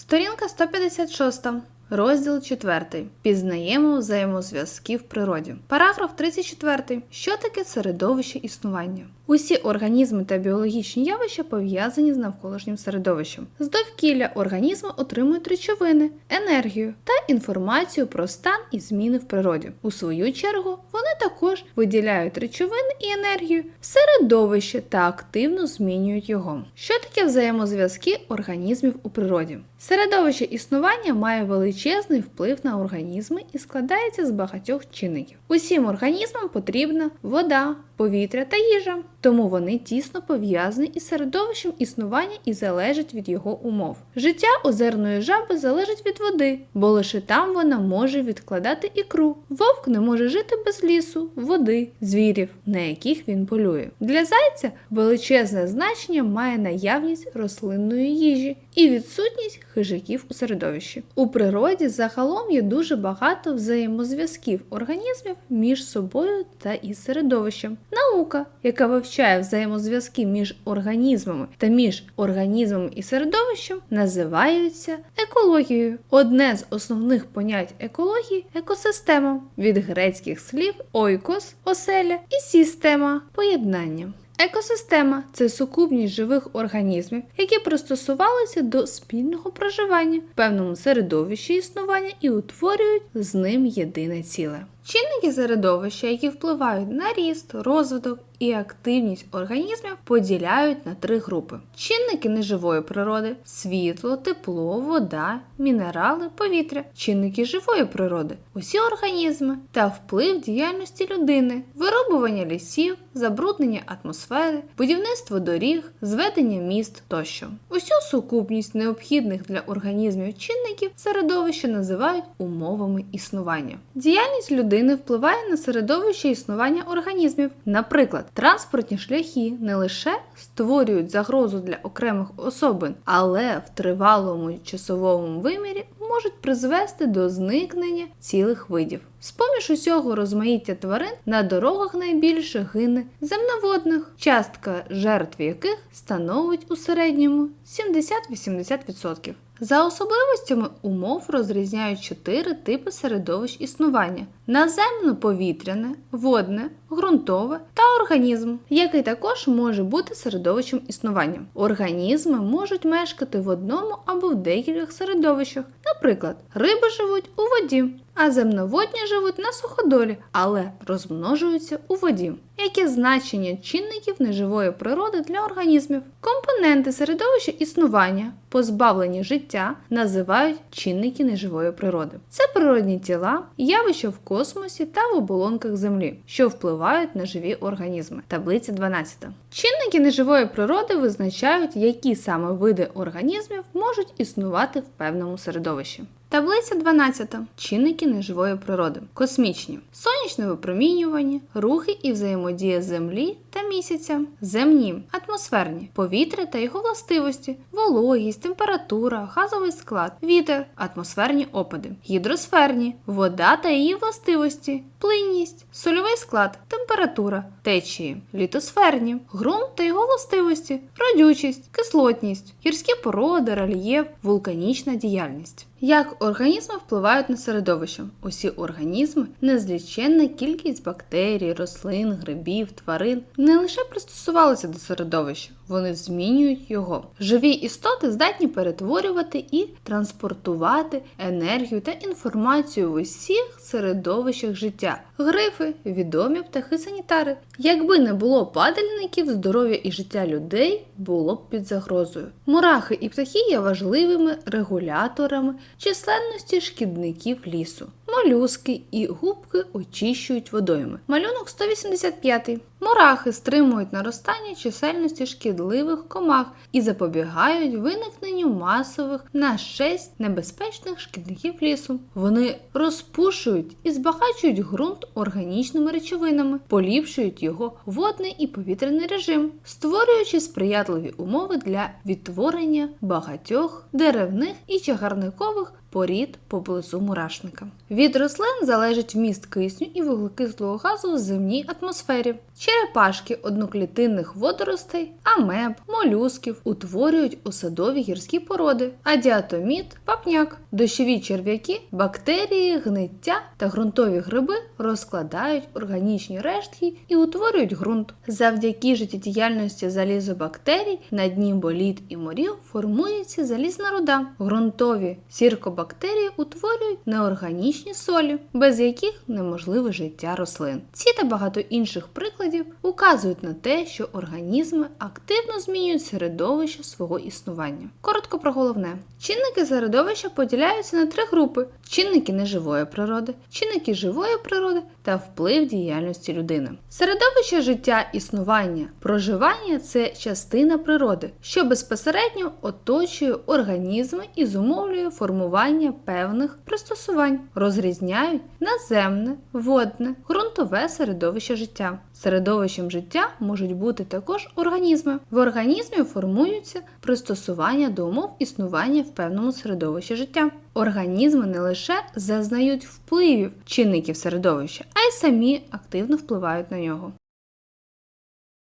Сторінка 156. Розділ 4. Пізнаємо взаємозв'язки в природі. Параграф 34. Що таке середовище існування? Усі організми та біологічні явища пов'язані з навколишнім середовищем. З довкілля організми отримують речовини, енергію та інформацію про стан і зміни в природі. У свою чергу вони також виділяють речовини і енергію в середовище та активно змінюють його. Що таке взаємозв'язки організмів у природі? Середовище існування має величезний вплив на організми і складається з багатьох чинників. Усім організмам потрібна вода, повітря та їжа, тому вони тісно пов'язані із середовищем існування і залежать від його умов. Життя озерної жаби залежить від води, бо лише там вона може відкладати ікру. Вовк не може жити без лісу, води, звірів, на яких він полює. Для зайця величезне значення має наявність рослинної їжі і відсутність хижаків у середовищі. У природі загалом є дуже багато взаємозв'язків організмів між собою та із середовищем. Наука, яка вивчає взаємозв'язки між організмами та між організмами і середовищем, називаються екологією. Одне з основних понять екології екосистема від грецьких слів ойкос оселя і система поєднання. Екосистема це сукупність живих організмів, які пристосувалися до спільного проживання в певному середовищі існування і утворюють з ним єдине ціле. Чинники середовища, які впливають на ріст, розвиток і активність організмів, поділяють на три групи: чинники неживої природи, світло, тепло, вода, мінерали, повітря, чинники живої природи, усі організми та вплив діяльності людини, вирубування лісів, забруднення атмосфери, будівництво доріг, зведення міст тощо. Усю сукупність необхідних для організмів чинників середовища називають умовами існування. Діяльність людини впливає на середовище існування організмів. Наприклад, транспортні шляхи не лише створюють загрозу для окремих особин, але в тривалому часовому вимірі можуть призвести до зникнення цілих видів. З поміж усього розмаїття тварин на дорогах найбільше гине земноводних, частка жертв яких становить у середньому 70-80%. За особливостями умов розрізняють чотири типи середовищ існування: наземно-повітряне, водне, ґрунтове та організм, який також може бути середовищем існування. Організми можуть мешкати в одному або в декількох середовищах. Наприклад, риби живуть у воді, а земноводні живуть на суходолі, але розмножуються у воді. Яке значення чинників неживої природи для організмів? Компоненти середовища існування, позбавлені життя, називають чинники неживої природи. Це природні тіла, явища в космосі та в оболонках Землі, що впливають на живі організми. Таблиця 12. Чинники неживої природи визначають, які саме види організмів можуть існувати в певному середовищі. Таблиця 12. Чинники неживої природи. Космічні. Сонячне випромінювання, рухи і взаємодія Землі та місяця. Земні, атмосферні, повітря та його властивості, вологість, температура, газовий склад, вітер, атмосферні опади, гідросферні, вода та її властивості, плинність, сольовий склад, температура, течії, літосферні, ґрунт та його властивості, родючість, кислотність, гірські породи, рельєф, вулканічна діяльність. Як організми впливають на середовище? Усі організми, незліченна кількість бактерій, рослин, грибів, тварин не лише пристосувалися до середовища, вони змінюють його. Живі істоти здатні перетворювати і транспортувати енергію та інформацію в усіх середовищах життя. Грифи, відомі птахи санітари. Якби не було падальників, здоров'я і життя людей було б під загрозою. Мурахи і птахи є важливими регуляторами численності шкідників лісу. Молюски і губки очищують водойми. Малюнок 185. Мурахи стримують наростання чисельності шкідливих комах і запобігають виникненню масових на 6 небезпечних шкідників лісу. Вони розпушують і збагачують ґрунт органічними речовинами, поліпшують його водний і повітряний режим, створюючи сприятливі умови для відтворення багатьох деревних і чагарникових порід поблизу мурашника. Від рослин залежить вміст кисню і вуглекислого газу в земній атмосфері. Черепашки одноклітинних водоростей, амеб, молюсків утворюють осадові гірські породи, а діатоміт папняк. Дощові черв'яки, бактерії, гниття та ґрунтові гриби розкладають органічні рештки і утворюють ґрунт. Завдяки життєдіяльності залізобактерій на дні боліт і морів формується залізна руда. Ґрунтові сіркобактерії утворюють неорганічні солі, без яких неможливе життя рослин. Ці та багато інших прикладів указують на те, що організми активно змінюють середовище свого існування. Коротко про головне: чинники середовища поділяються на три групи: чинники неживої природи, чинники живої природи та вплив діяльності людини. Середовище життя, існування, проживання це частина природи, що безпосередньо оточує організми і зумовлює формування певних пристосувань, розрізняють наземне, водне, ґрунтове середовище життя. Середовищем життя можуть бути також організми. В організмі формуються пристосування до умов існування в певному середовищі життя. Організми не лише зазнають впливів чинників середовища, а й самі активно впливають на нього.